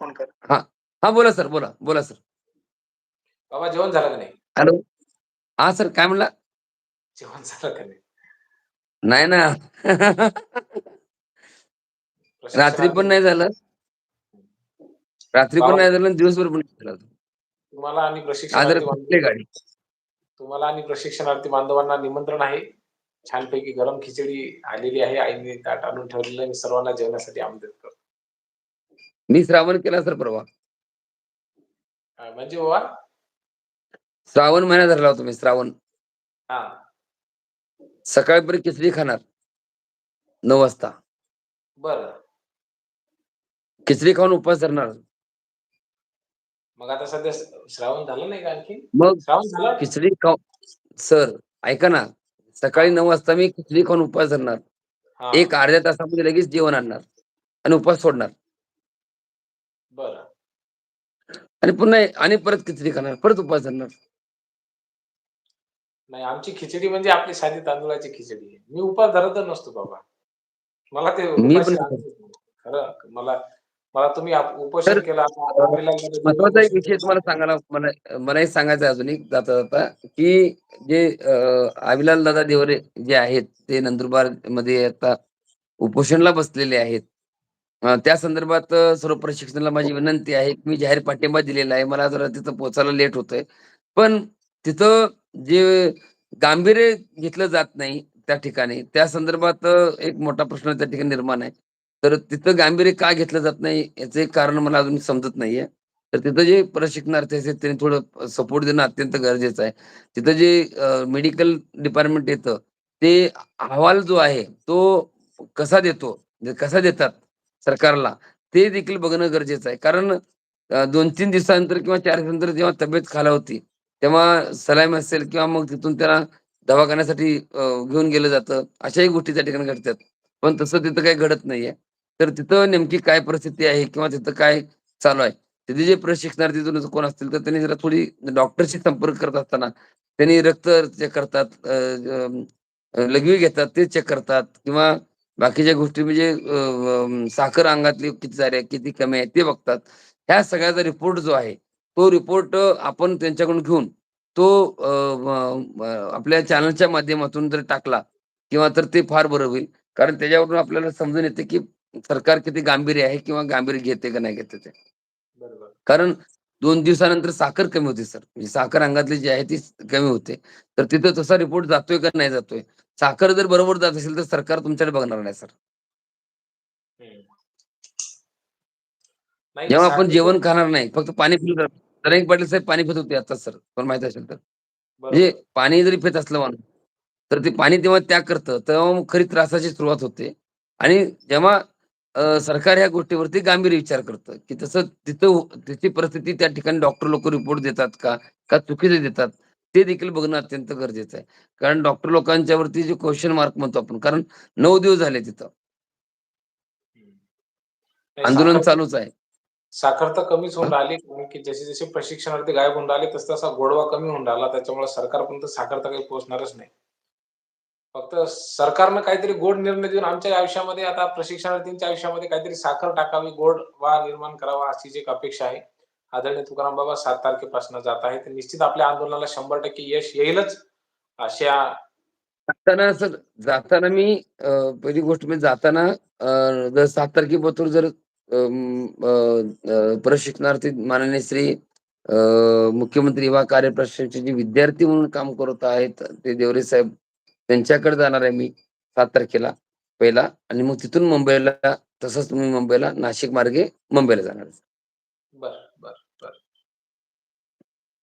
Phone कर. हा बोला सर बोला बोला सर. बाबा जेवण झालं का नाही? हॅलो. हा सर काय म्हणला? जेवण झालं का नाही? नाही ना. रात्री पण नाही झालं. रात्री पण नाही झालं आणि दिवसभर पण नाही झालं. तुम्हाला आणि प्रशिक्षणार्थी बांधव- गाडी. तुम्हाला आणि प्रशिक्षणार्थी बांधवांना निमंत्रण आहे. छानपैकी गरम खिचडी आलेली आहे. आईने ताट आणून ठेवलेलं आहे. मी सर्वांना जेवण्यासाठी आमंत्रित करतो. मी श्रावण केला सर परवा. म्हणजे श्रावण महिना धरला होता मी श्रावण. हा. सकाळपर्यंत खिचडी खाणार. नऊ वाजता. बर. खिचडी खाऊन उपवास धरणार. मग आता सध्या श्रावण झालं नाही का आणखी? मग श्रावण झालं? खिचडी खाऊ. सर ऐका ना. सकाळी नऊ वाजता मी खिचडी खाऊन उपवास धरणार. एक अर्ध्या तासामध्ये लगेच जेवण आणणार. आणि उपवास सोडणार बर आणि पुन्हा आणि परत खिचडी खाणार परत उपवास धरणार. नाही आमची खिचडी म्हणजे आपली साधी तांदूळाची खिचडी आहे. मी उपास धरतच नसतो बाबा. मला ते मी पण-. खरं मला मला तुम्ही उपोषण केलं महत्त्वाचा एक विषय. तुम्हाला सांगायला मला मला एक सांगायचं अजून एक जाता जाता की जे अं, आविलाल दादा देवरे जे आहेत ते नंदुरबारमध्ये आता उपोषणला बसलेले आहेत. त्या संदर्भात सर्व प्रशिक्षणाला माझी विनंती आहे की मी जाहीर पाठिंबा दिलेला आहे. मला जरा तिथं पोहोचायला लेट होतंय. पण तिथं जे गांभीर्य घेतलं जात नाही त्या ठिकाणी त्या संदर्भात एक मोठा प्रश्न त्या ठिकाणी निर्माण आहे. तर तिथं गांभीर्य का घेतलं जात नाही याचं एक कारण मला अजून समजत नाहीये. तर तिथं जे प्रशिक्षणार्थी आहेत त्यांनी थोडं सपोर्ट देणं अत्यंत गरजेचं आहे. तिथं जे मेडिकल डिपार्टमेंट येतं ते अहवाल जो आहे तो कसा देतो? म्हणजे कसा देतात? सरकारला. ते देखील बघणं गरजेचं आहे. कारण दोन तीन दिवसानंतर किंवा चार दिवसानंतर जेव्हा तब्येत खाला होती तेव्हा सलाईम असेल किंवा मग तिथून त्यांना दवाखान्यासाठी घेऊन गेलं जातं. अशाही गोष्टी त्या ठिकाणी घडतात. पण तसं तिथं काही घडत नाहीये. तर तिथं नेमकी काय परिस्थिती आहे किंवा तिथं काय चालू आहे? तिथे जे प्रशिक्षणार्थी कोण असतील तर त्यांनी जरा थोडी डॉक्टरशी संपर्क करत असताना त्यांनी रक्त चेक करतात लघवी घेतात ते चेक करतात किंवा बाकीच्या गोष्टी म्हणजे साखर अंगातली किती झाली आहे किती कमी आहे ते बघतात. ह्या सगळ्याचा रिपोर्ट जो आहे तो रिपोर्ट आपण त्यांच्याकडून घेऊन तो आपल्या चॅनलच्या माध्यमातून जर टाकला किंवा तर ते फार बरं होईल. कारण त्याच्यावरून आपल्याला समजून येते की सरकार किती गांभीर्य आहे किंवा गांभीर्य घेते का नाही घेते ते. बरोबर. कारण दोन दिवसानंतर साखर कमी होते सर. म्हणजे साखर अंगातली जी आहे ती कमी होते. तर तिथं तसा रिपोर्ट जातोय का नाही जातोय? साखर जर बरोबर जात असेल तर सरकार तुमच्याकडे बघणार नाही सर. जेव्हा आपण जेवण खाणार नाही फक्त पाणी पिलं तरंग पाटील साहेब पाणी पित होते आता सर. पण माहीत असेल तर. म्हणजे पाणी जरी पित असलं माणूस तर ते पाणी तेव्हा त्याग करतं. तेव्हा मग खरी त्रासाची सुरुवात होते. आणि जेव्हा सरकार ह्या गोष्टीवरती गांभीर्य विचार करतं की तसं तिथं तिची परिस्थिती त्या ठिकाणी डॉक्टर लोक रिपोर्ट देतात का? का चुकीचे देतात? ते देखील बघणं अत्यंत गरजेचं आहे. कारण डॉक्टर लोकांच्या वरती जे क्वेश्चन मार्क म्हणतो आपण कारण नऊ दिवस झाले तिथं. आंदोलन चालूच आहे. साखर तर कमीच होऊन राहिली कारण की जसे जसे प्रशिक्षणार्थी गायब होऊन राहिले तस तसा गोडवा कमी होऊन राहिला. त्याच्यामुळे सरकारपर्यंत साखर तर काही पोहोचणारच नाही. फक्त सरकारनं काहीतरी गोड निर्णय देऊन आमच्या आयुष्यामध्ये आता प्रशिक्षणार्थींच्या आयुष्यामध्ये काहीतरी साखर टाकावी गोड वा निर्माण करावा अशी जी एक अपेक्षा आहे आदरणीय तुकाराम बाबा सात तारखेपासून जात आहे तर निश्चित आपल्या आंदोलनाला शंभर टक्के यश येईलच अशा जाताना सर जाताना मी पहिली गोष्ट म्हणजे जाताना जर सात तारखेपासून जर प्रशिक्षणार्थी माननीय श्री मुख्यमंत्री युवा कार्यप्रशिक्षणाचे जे विद्यार्थी म्हणून काम करत आहेत ते देवरे साहेब त्यांच्याकडे जाणार आहे मी सात तारखेला पहिला आणि मग तिथून मुंबईला तसंच मी मुंबईला नाशिक मार्गे मुंबईला जाणार आहे. बर बर बर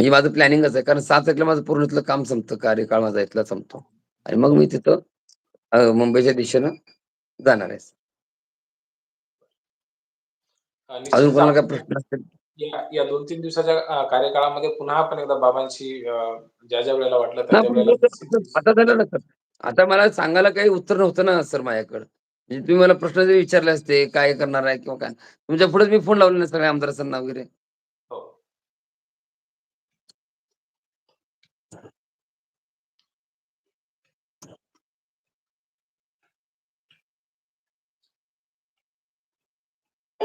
म्हणजे माझं प्लॅनिंगच आहे. कारण सात तारखेला माझं पूर्ण इथलं काम संपतं. कार्यकाळ माझा इथला संपतो. आणि मग मी तिथं मुंबईच्या दिशेनं जाणार आहे. अजून कोणाला काय प्रश्न असतील या दोन तीन दिवसाच्या कार्यकाळामध्ये पुन्हा आपण एकदा बाबांशी ज्या ज्या वेळेला वाटलं त्या वेळेला आता झालं ना सर. आता मला सांगायला काही उत्तर नव्हतं ना सर माझ्याकडे. म्हणजे तुम्ही मला प्रश्न जरी विचारले असते काय करणार आहे किंवा काय. तुमच्या पुढेच मी फोन लावले नाही सगळ्या आमदारांना वगैरे.